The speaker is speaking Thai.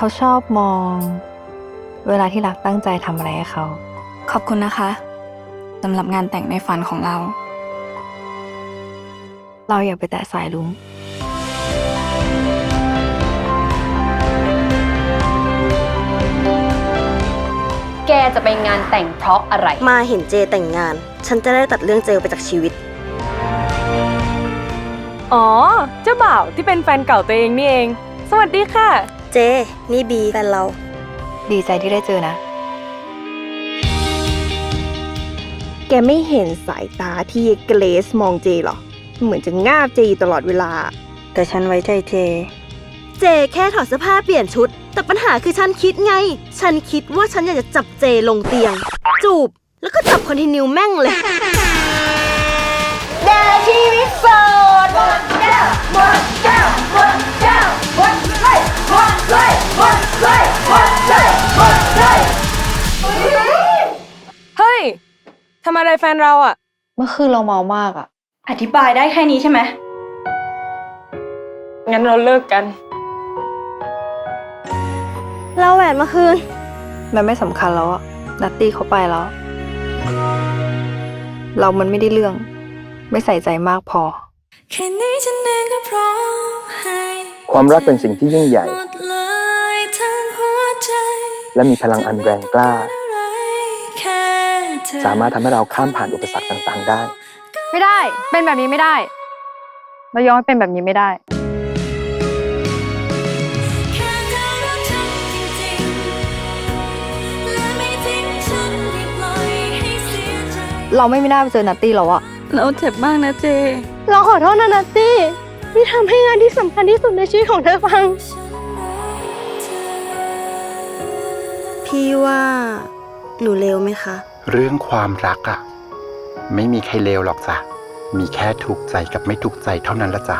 เขาชอบมอง เวลาที่รักตั้งใจทำอะไรให้เขา ขอบคุณนะคะสำหรับงานแต่งในฝันของเรา เราอย่าไปแตะสายลุง แกจะไปงานแต่งเพราะอะไร มาเห็นเจแต่งงาน ฉันจะได้ตัดเรื่องเจอไปจากชีวิต อ๋อ เจ้าบ่าวที่เป็นแฟนเก่าตัวเองนี่เอง สวัสดีค่ะ เจ นี่บีแฟนเรา ดีใจที่ได้เจอนะ แกไม่เห็นสายตาที่เกรซมองเจเหรอ เหมือนจะง่าบเจอยู่ตลอดเวลา แต่ฉันไว้ใจเจ เจแค่ถอดเสื้อผ้าเปลี่ยนชุด แต่ปัญหาคือฉันคิดไง ฉันคิดว่าฉันอยากจะจับเจลงเตียง จูบ แล้วก็จับคอนติเนียแม่งเลย ทำอะไรแฟนเราอะเมื่อคืนเราเมามากอะอธิบายได้แค่นี้ใช่ไหม งั้นเราเลิกกัน เราแหวนมาคืน มันไม่สำคัญแล้วอะนัตตี้เขาไปแล้ว เรามันไม่ได้เรื่อง ไม่ใส่ใจมากพอ แค่นี้ฉันเองก็พร้อมให้ความรักเป็นสิ่งที่ยิ่งใหญ่ หมดเลยทั้งหัวใจ และมีพลังอันแรงกล้า สามารถทำให้เราข้ามผ่านอุปสรรคต่างๆ ได้ ไม่ได้ เป็นแบบนี้ไม่ได้ เรายอมให้เป็นแบบนี้ไม่ได้แค่เธอรักฉันจริงๆและไม่ทิ้งฉันให้ปล่อยให้เสียใจเราไม่มีหน้าไปเจอนัตตี้แล้วอะเราเจ็บมากนะเจ เราขอโทษนะนัตตี้ที่ทำให้งานที่สำคัญที่สุดในชีวิตของเธอพังฉันรักเธอพี่ว่าหนูเลวไหมคะเรื่องความรักอะไม่มีใครเลวหรอกจ้ะมีแค่ถูกใจกับไม่ถูกใจเท่านั้นละจ้ะ